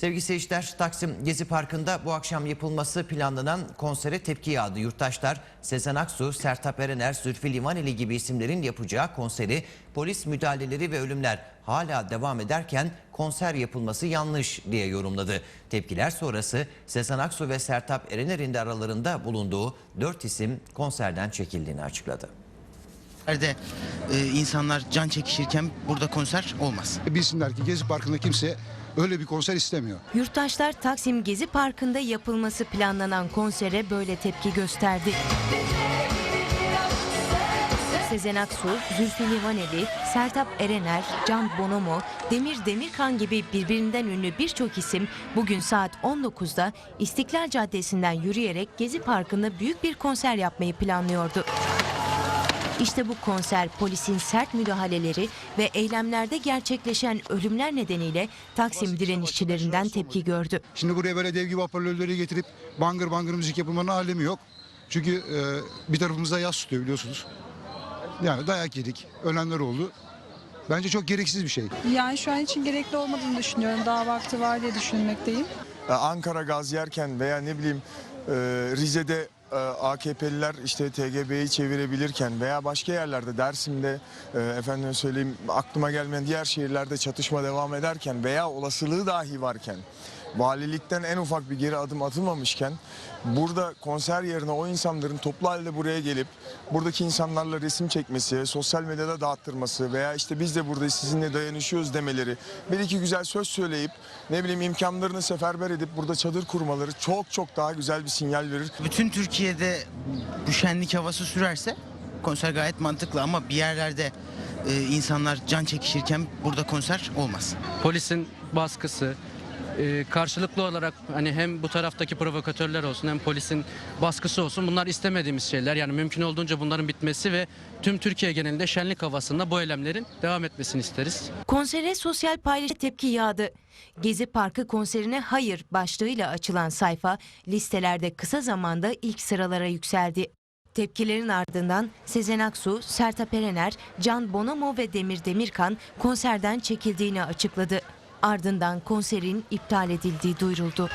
Sevgili seyirciler, Taksim Gezi Parkı'nda bu akşam yapılması planlanan konsere tepki yağdı. Yurttaşlar Sezen Aksu, Sertab Erener, Zülfü Livaneli gibi isimlerin yapacağı konseri polis müdahaleleri ve ölümler hala devam ederken konser yapılması yanlış diye yorumladı. Tepkiler sonrası Sezen Aksu ve Sertab Erener'in de aralarında bulunduğu dört isim konserden çekildiğini açıkladı. Nerede e, insanlar can çekişirken burada konser olmaz. Bilsinler ki Gezi Parkı'nda kimse öyle bir konser istemiyor. Yurttaşlar Taksim Gezi Parkı'nda yapılması planlanan konsere böyle tepki gösterdi. Sezen Aksu, Zülfü Livaneli, Sertab Erener, Can Bonomo, Demir Demirkan gibi birbirinden ünlü birçok isim bugün saat 19'da İstiklal Caddesi'nden yürüyerek Gezi Parkı'nda büyük bir konser yapmayı planlıyordu. İşte bu konser polisin sert müdahaleleri ve eylemlerde gerçekleşen ölümler nedeniyle Taksim direnişçilerinden tepki gördü. Şimdi buraya böyle dev gibi hoparlörleri getirip bangır bangır müzik yapılmanın alemi yok. Çünkü e, bir tarafımızda yas tutuyor biliyorsunuz. Yani dayak yedik, ölenler oldu. Bence çok gereksiz bir şey. Yani şu an için gerekli olmadığını düşünüyorum. Daha vakti var diye düşünmekteyim. Ankara gaz yerken veya ne bileyim e, Rize'de e, AKP'liler işte TGB'yi çevirebilirken veya başka yerlerde Dersim'de e, efendim söyleyeyim aklıma gelmeyen diğer şehirlerde çatışma devam ederken veya olasılığı dahi varken valilikten en ufak bir geri adım atılmamışken burada konser yerine o insanların toplu halde buraya gelip buradaki insanlarla resim çekmesi, sosyal medyada dağıttırması veya işte biz de buradayız sizinle dayanışıyoruz demeleri, bir iki güzel söz söyleyip ne bileyim imkanlarını seferber edip burada çadır kurmaları çok çok daha güzel bir sinyal verir. Bütün Türkiye'de bu şenlik havası sürerse konser gayet mantıklı ama bir yerlerde e, insanlar can çekişirken burada konser olmaz. polisin baskısı e, karşılıklı olarak hani hem bu taraftaki provokatörler olsun hem polisin baskısı olsun bunlar istemediğimiz şeyler. Yani mümkün olduğunca bunların bitmesi ve tüm Türkiye genelinde şenlik havasında bu eylemlerin devam etmesini isteriz. Konsere sosyal paylaşım tepki yağdı. Gezi Parkı konserine hayır başlığıyla açılan sayfa listelerde kısa zamanda ilk sıralara yükseldi. Tepkilerin ardından Sezen Aksu, Sertab Erener, Can Bonomo ve Demir Demirkan konserden çekildiğini açıkladı. Ardından konserin iptal edildiği duyuruldu.